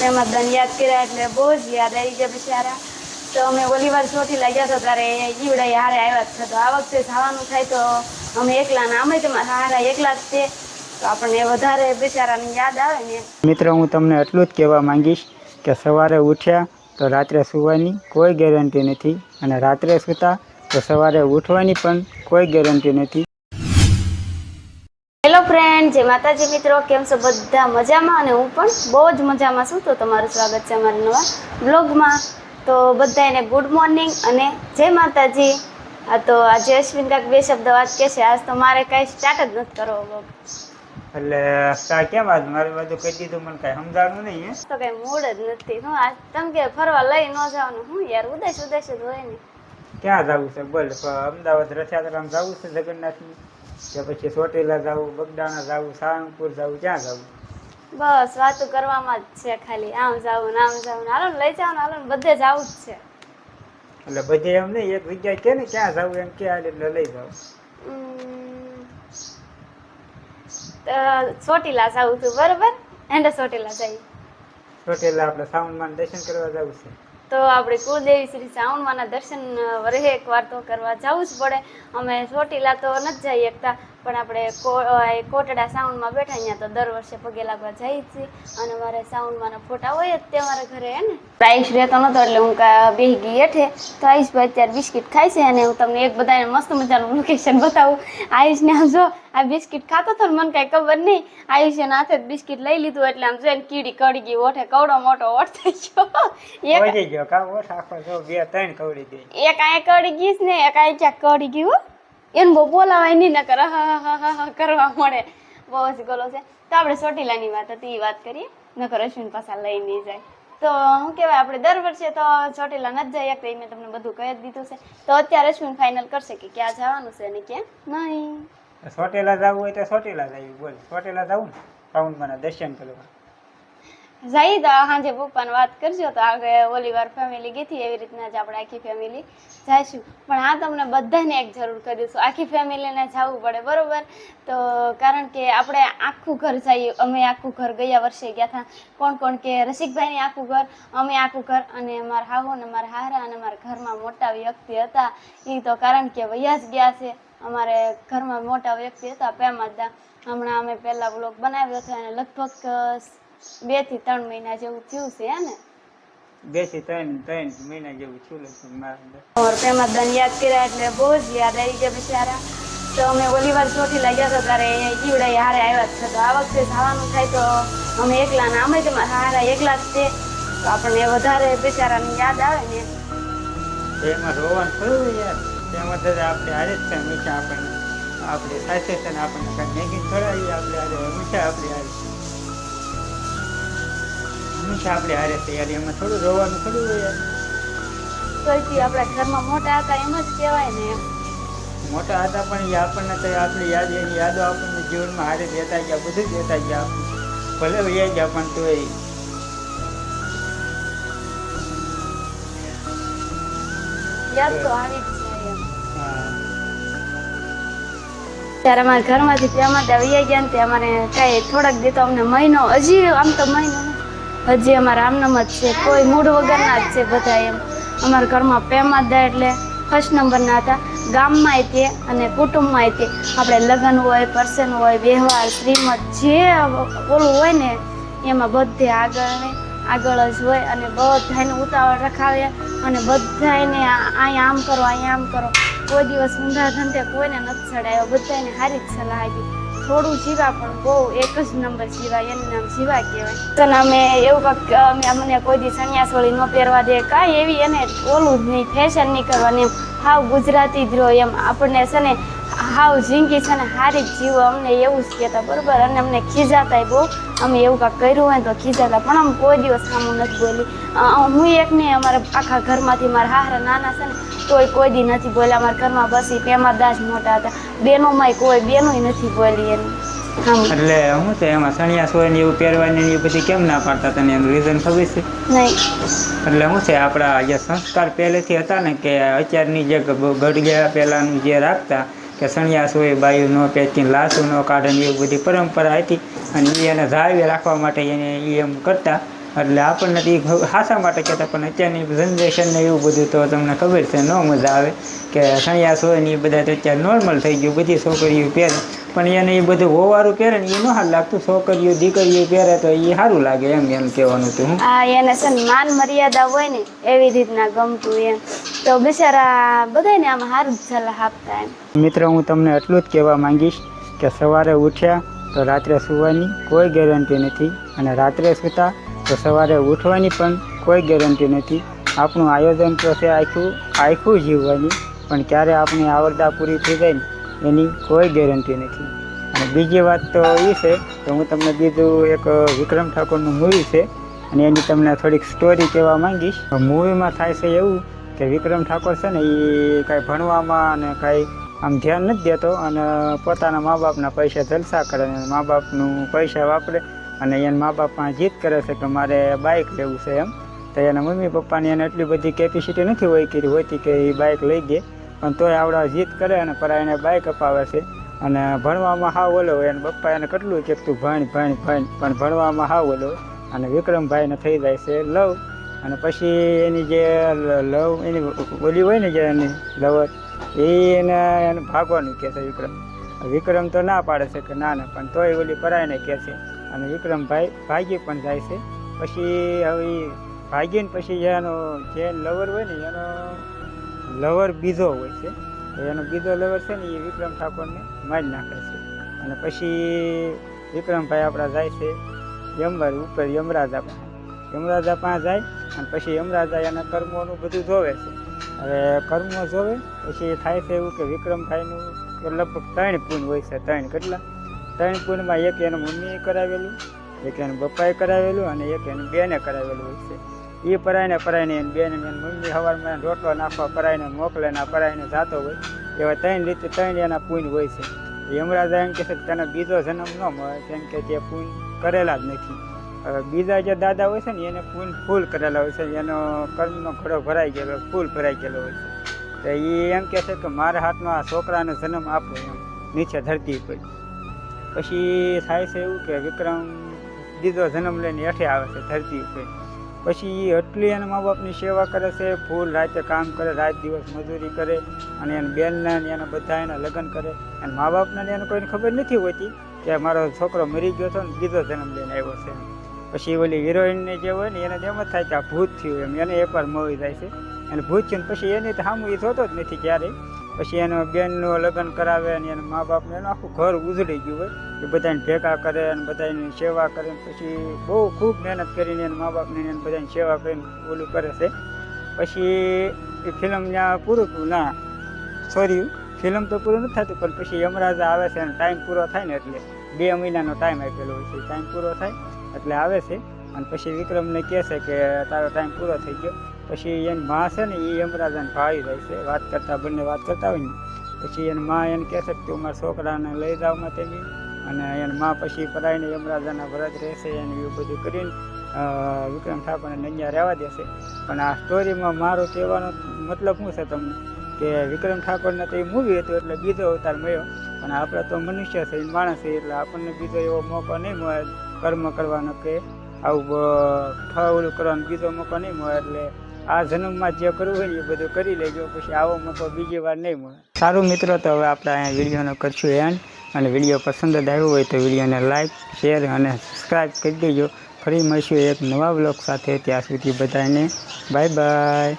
પ્રેમાદાન યાદ કર્યા એટલે બહુ જ યાદ આવી ગયા બિચારા તો અમે ઓલી વાર ચોટીલા ગયા હતા ત્યારે જીવડા હારે આવ્યા જ છે. તો આ વખતે જવાનું થાય તો અમે એકલા ને અમે તમારા હારા એકલા જ છે. તો આપણને વધારે બિચારાની યાદ આવે ને. મિત્રો, હું તમને એટલું જ કહેવા માંગીશ કે સવારે ઉઠ્યા તો રાત્રે સૂવાની કોઈ ગેરંટી નથી અને રાત્રે સૂતા તો સવારે ઉઠવાની પણ કોઈ ગેરંટી નથી. જય માતાજી મિત્રો કેમ છો? બધા મજામાં? અને હું પણ બહુ જ મજામાં છું. તો તમારું સ્વાગત છે અમારા નવા બ્લોગમાં. તો બધાને ગુડ મોર્નિંગ અને જય માતાજી. આ તો આજે અશ્વિન કાક બે શબ્દ વાત કહેશે આજ તો મારે કાંઈ સ્ટાર્ટ જ નથી કરવો બ્લોગ એટલે તા કેમ આજ? મારી બાજુ કહી દીધું મને કાંઈ સમજાણું નહીં તો કાંઈ મૂડ જ નથી. હું આજ તમે કે ફરવા લઈ ન જવાનું. હું યાર ઉદાસ ઉદાસ જ હોય ને. ક્યાં જવું છે? બોલ અમદાવાદ રથયાત્રામાં જવું છે જગન્નાથની? કે પછી ચોટીલા જવું બગદાણા જવું સાળંગપુર જવું ક્યાં જવું બસ વાતો કરવામાં જ છે ખાલી. આમ જવું આમ જવું હાલો લઈ જાવ હાલો બધે જવું જ છે. એટલે બધે એમ નહીં એક જગ્યાએ કે ને ક્યાં જવું એમ કે હાલ એટલે લઈ જાવ ચોટીલા જવું છું બરોબર? એન્ડ ચોટીલા જઈ ચોટીલા આપણે સાવનમાં દર્શન કરવા જવું છે. તો આપણે કુળદેવી શ્રી શ્રાવણમાંના દર્શન વરહે એકવાર તો કરવા જવું જ પડે. અમે ચોટીલા તો નથી જઈ શકતા પણ આપણે કોટડા સાઉન્ડમાં બેઠા અહીંયા તો દર વર્ષે પગે લાગવા જઈએ છીએ અને મારે સાઉન્ડમાં ફોટા હોય જ તે મારા ઘરે હે ને? આયુષ રહેતો નતો એટલે હું બેહી ગઈ હેઠે. તો આયુષભાઈ અત્યારે બિસ્કિટ ખાય છે અને હું તમને એક બધાને મસ્ત મજાનું લોકેશન બતાવું. આયુષને આમ જો આ બિસ્કિટ ખાતો હતો મને કાંઈ ખબર નહીં. આયુષે હાથે જ બિસ્કિટ લઈ લીધું એટલે આમ જોઈને કીડી કડી ગઈ ઓઠે કવડો મોટો ઓઠ થઈ ગયો. એક ગયો બે ત્રણ કવડી ગઈ. એક આ કડી ગઈશ ને એક આ ક્યાંક કડી ગયું એને બહુ બોલાવાય નહીં ના કરે કરવા મળે. બહુ જ ગોલો છે. તો આપણે ચોટીલાની વાત હતી, એ વાત કરીએ. નકર અશ્વિન પાછા લઈ નહીં જાય. તો શું કહેવાય, આપણે દર વર્ષે તો ચોટીલા નથી જઈએ કે મેં તમને બધું કહી દીધું છે. તો અત્યારે અશ્વિન ફાઇનલ કરશે કે ક્યાં જવાનું છે અને ક્યાં નહીં? ચોટીલા જવું હોય તો ચોટીલા જવું બોલ. ચોટીલા જવું ને? સાવનમાં દર્શન કરવા. જઈ તો સાંજે પપ્પાને વાત કરજો તો આગળ ઓલી વાર ફેમિલી ગઈ હતી, એવી રીતના જ આપણે આખી ફેમિલી જઈશું. પણ આ તમને બધાને એક જરૂર કરી દઈશું આખી ફેમિલીને જવું પડે, બરોબર? તો કારણ કે આપણે આખું ઘર જઈએ, અમે આખું ઘર ગયા વર્ષે ગયા હતા કોણ કોણ કે રસિકભાઈની આખું ઘર, અમે આખું ઘર અને મારા હાહુ અને મારા હારા અને મારા ઘરમાં મોટા વ્યક્તિ હતા. એ તો કારણ કે વૈયા જ ગયા છે. અમારે ઘરમાં મોટા વ્યક્તિ હતા પેમાદા હમણાં અમે પહેલાં બ્લોગ બનાવ્યો હતો અને લગભગ બેથી ત્રણ મહિના જેવું થયું છે ને? બેથી ત્રણ ત્રણ મહિના જેવું થયું લગભગ. પ્રેમાદાન યાદ કર્યા એટલે બહુ જ યાદ આવી ગયા બિચારા. તો અમે ઓલી વાર ચોટીલા ગયા હતા ત્યારે જીવડા હારે આવ્યા છે. તો આ વખતે જવાનું થાય તો અમે એકલા ને અમે તો હારા એકલા જ છે. તો આપણને વધારે બિચારાની યાદ આવે ને. એમાં રોવાનું થોડું યાર. તેમાં તો આપણે હારે જ છે હંમેશા આપણને. આપણે સાથે છે ને આપણને કાંઈ મેગી ખવડાવીએ આપણે હારે હંમેશા આપણે હારે. હંમેશા આપણે હારે તૈયારી? એમાં થોડું રોવાનું થોડું હોય તોયથી આપણા ઘરમાં મોટા હતા એમ જ કહેવાય ને. મોટા હતા પણ એ આપણને તો આપણી યાદ એની યાદો આપણને જીવનમાં હારે દેતા ગયા બધું દેતા ગયા. ભલે વૈયા ગયા પણ તોય. યાદ તો આવી જ ત્યારે અમારા ઘરમાંથી ત્યાં આવી ગયા ને ત્યાં અમારે કાંઈ થોડાક દીધો અમને મહિનો હજી આમ તો મહિનો. હજી અમારા આમનામ જ છે. કોઈ મૂડ વગરના જ છે બધા એમ. અમારા ઘરમાં પેમાદા એટલે ફર્સ્ટ નંબરના હતા. ગામમાંય તે અને કુટુંબમાંય તે. આપણે લગ્ન હોય પરસન હોય, વ્યવહાર, શ્રીમત જે ઓલું હોય ને, એમાં બધે આગળ આગળ જ હોય અને બધાને ઉતાવળ રખાવે અને બધાને અહીંયા આમ કરો, અહીંયા આમ કરો. કોઈ દિવસ ઊંધા ધંધે કોઈને નથી ચડાયો બધાને સારી જ સલાહ આપી. થોડું જીવા પણ બહુ, એક જ નંબર જીવાય, એનું નામ જીવા કહેવાય. તો અમે એવું કાંઈક, અમે અમને કોઈ દી સન્યાસોળી ન પહેરવા દે, કાંઈ એવી એને ઓલું જ નહીં ફેશન નહીં કરવાની એમ. હાવ ગુજરાતી જ રહો એમ. આપણને છે ને, હાવ જિંદગી છે ને, હારી જીવો, અમને એવું જ કહેતા, બરોબર? અને અમને ખીજાતા બહુ. અમે એવું કાંક કર્યું હોય તો ખીજાતા, પણ આમ કોઈ દિવસ સામું નથી બોલી. હું એક નહીં, અમારા આખા ઘરમાંથી મારા હારા નાના છે ને, તોય કોઈ દી નથી બોલ્યા. અમારા ઘરમાં બસી પેમાદાસ દાસ મોટા હતા. બેનોમાંય કોઈ બેનો નથી બોલી એની એટલે હું છે એમાં સણિયા હોય ને એવું પહેરવાની ને એ બધી કેમ ના પાડતા તને? એનું રીઝન ખબર છે? નહીં. એટલે શું છે આપણા જે સંસ્કાર પહેલેથી હતા ને કે અત્યારની જે ગઢ પહેલાંનું જે રાખતા કે સણિયાસ હોય બાયું ન પહેરતી લાસુ ન કાઢે એવી બધી પરંપરા હતી. અને એને જાળવી રાખવા માટે એને એ એમ કરતા. એટલે આપણને એ હાસા માટે કહેતા? પણ અત્યારની જનરેશનને એવું બધું તો તમને ખબર છે ન મજા આવે કે સણિયાસ હોય ને એ બધા તો અત્યારે નોર્મલ થઈ ગયું બધી છોકરીઓ પહેરે. પણ એને એ બધું હોવારું પહેરે ને એ ન સારું લાગતું. છોકરીઓ દીકરીઓ પહેરે તો એ સારું લાગે એમ એમ કહેવાનું હતું હું. એને છે માન મર્યાદા હોય ને એવી રીતના ગમતું એમ. તો બિચારા બધાને આમ સારું સલાહ આપતા એમ. મિત્રો હું તમને એટલું જ કહેવા માંગીશ કે સવારે ઉઠ્યા તો રાત્રે સુવાની કોઈ ગેરંટી નથી અને રાત્રે સૂતા તો સવારે ઉઠવાની પણ કોઈ ગેરંટી નથી. આપણું આયોજન તો છે આખું આખું જીવવાની, પણ ક્યારે આપણી આવરદા પૂરી થઈ જાય ને, એની કોઈ ગેરંટી નથી. અને બીજી વાત તો એ છે કે હું તમને બીજું એક વિક્રમ ઠાકોરનું મૂવી છે, અને એની તમને થોડીક સ્ટોરી કહેવા માંગીશ. મૂવીમાં થાય છે એવું કે વિક્રમ ઠાકોર છે ને એ કાંઈ ભણવામાં અને કાંઈ આમ ધ્યાન નથી દેતો અને પોતાના મા બાપના પૈસા જલસા કરે અને મા બાપનું પૈસા વાપરે અને એના મા બાપમાં જીત કરે છે કે મારે બાઇક લેવું છે એમ. તો એના મમ્મી પપ્પાની એને એટલી બધી કેપેસિટી નથી હોય કરી, હોતી કે એ બાઇક લઈ ગઈ. પણ તોય આવડા જીત કરે અને પરા એને બાઇક અપાવે છે. અને ભણવામાં હાવ ઓલો હોય અને પપ્પા એને કેટલું કે તું ભણ ભણ ભણ, પણ ભણવામાં હાવ ઓલો હોય. અને વિક્રમભાઈને થઈ જાય છે લવ. અને પછી એની જે લવ, એની ઓલી હોય ને જે એની લવર, એ એને એને ભાગવાનું કહે છે વિક્રમ. વિક્રમ તો ના પાડે છે કે ના ના, પણ તોય ઓલી પરાયને કહે છે. અને વિક્રમભાઈ ભાગી પણ જાય છે. પછી હવે ભાગીને પછી એનો જે લવર હોય ને, એનો લવર બીજો હોય છે. એનો બીજો લવર છે ને એ વિક્રમ ઠાકોરને મારી નાખે છે. અને પછી વિક્રમભાઈ આપણા જાય છે યમર ઉપર, યમરાજા પાસે યમરાજા પાસે જાય અને પછી યમરાજા એના કર્મોનું બધું જોવે છે. હવે કર્મો જોવે, પછી થાય છે એવું કે વિક્રમભાઈનું લગભગ ત્રણ પૂન હોય છે, ત્રણ કેટલા? ત્રણ પૂનમાં એક એના મમ્મીએ કરાવેલું, એક એના પપ્પાએ કરાવેલું અને એક એની બેને કરાવેલું હોય છે. એ પરાયને પરાયને એની બેન એની મમ્મી સવારમાં રોટલો નાખવા, પરાયને મોકલે ને પરાયને જાતો હોય, એવા ત્રણ રીતે ત્રણ એના પૂન હોય છે. યમરાજા એમ કહે છે કે તને બીજો જન્મ ન મળે, કેમ કે તે પૂન કરેલા જ નથી. હવે બીજા જે દાદા હોય છે ને, એને પૂન ફૂલ કરેલા હોય છે. એનો કર્મનો ઘડો ભરાઈ ગયેલો, ફૂલ ભરાઈ ગયેલો હોય છે. તો એ એમ કહે છે કે મારા હાથમાં આ છોકરાનો જન્મ આપો એમ, નીચે ધરતી પર પછી થાય છે એવું કે વિક્રમ દીધો જન્મ લઈને હેઠે આવે છે ધરતી ઉપર. પછી એ એટલી એના મા બાપની સેવા કરે છે, ફૂલ રાતે કામ કરે, રાત દિવસ મજૂરી કરે અને એના બેનના એના બધા એના લગ્ન કરે. અને મા બાપને એને કોઈને ખબર નથી હોતી કે મારો છોકરો મરી ગયો હતો ને દીધો જન્મ લઈને આવ્યો છે. પછી ઓલી હિરોઈનને જે હોય ને એને એમ જ થાય કે આ ભૂત થયું એમ. એને એકવાર મળી જાય છે. અને ભૂત થયું પછી એને સામું એ થતો જ નથી ક્યારેય. પછી એનો બેનનું લગ્ન કરાવે અને એના મા બાપને એનું આખું ઘર ઉજળી ગયું હોય. એ બધાને ભેગા કરે અને બધાની સેવા કરે. પછી બહુ ખૂબ મહેનત કરીને એના મા બાપને એને બધાની સેવા કરીને ઓલું કરે છે. પછી એ ફિલ્મ ત્યાં પૂરું થયું, ના સોરી ફિલ્મ તો પૂરું નથી થતું, પણ પછી યમરાજા આવે છે અને ટાઈમ પૂરો થાય ને એટલે બે મહિનાનો ટાઈમ આપેલો હોય છે. ટાઈમ પૂરો થાય એટલે આવે છે. અને પછી વિક્રમને કહે છે કે, તારો ટાઈમ પૂરો થઈ ગયો. પછી એની મા છે ને એ યમરાજાને ભાવી જાય છે. વાત કરતા બંને વાત કરતા હોય ને, પછી એની મા એને કહે છે કે તું મારા છોકરાને લઈ જાવ માટે બી અને એની મા પછી પરાઈને યમરાજાના વ્રત રહેશે એને એવું બધું કરીને વિક્રમ ઠાકોરને નૈયા રહેવા દેશે. પણ આ સ્ટોરીમાં મારો કહેવાનો મતલબ શું છે તમને? કે વિક્રમ ઠાકોરને તો એ મૂવી હતું, એટલે બીજો અવતાર મળ્યો. પણ આપણે તો મનુષ્ય છે માણસ છે, એટલે આપણને બીજો એવો મોકો નહીં મળે. કર્મ કરવાનો કે આવું બ- કરવાનો બીજો મોકો નહીં મળે, એટલે આ જન્મમાં જે કરવું હોય ને એ બધું કરી લેજો, પછી આવો મોકો બીજી વાર નહીં મળે. સારું મિત્રો, તો હવે આપણે અહીંયા વિડીયોનો કરશું એન્ડ અને વીડિયો પસંદ જ આવ્યો હોય તો વિડીયોને લાઈક શેર અને સબસ્ક્રાઈબ કરી દેજો. ફરી મળીશું એક નવા બ્લોગ સાથે ત્યાં સુધી બધાને. Bye bye